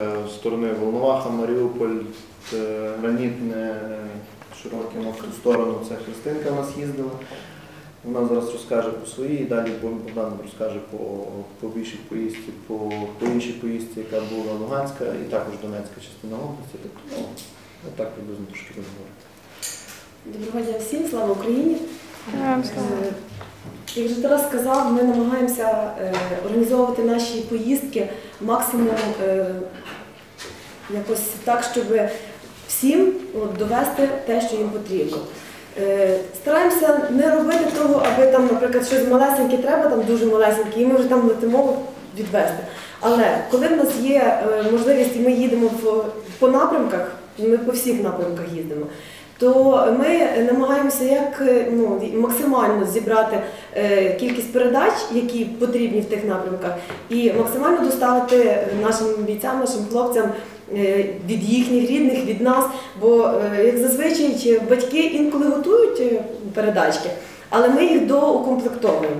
З сторони Волноваха, Маріуполь, е, Гранітне, широке мокру сторону. Це Христинка в нас їздила. Вона зараз розкаже по своїй, і далі Богдан розкаже по, по більшій поїздці, по, по іншій поїздці, яка була Луганська і також Донецька частина області. Тобто, ну, отак приблизно трошки розговорити. Доброго дня всім, слава Україні! Е, Як вже Тарас сказав, ми намагаємося е, організовувати наші поїздки максимум е, якось так, щоб всім довести те, що їм потрібно. Е, Стараємося не робити того, аби там, наприклад, щось малесеньке треба, там дуже малесеньке, і ми вже там летимо відвести. Але коли в нас є можливість і ми їдемо по напрямках, ми по всіх напрямках їздимо, то ми намагаємося як е, ну, максимально зібрати е, кількість передач, які потрібні в тих напрямках, і максимально доставити нашим бійцям, нашим хлопцям е, від їхніх рідних, від нас. Бо, е, як зазвичай, батьки інколи готують е, передачки, але ми їх доукомплектовуємо.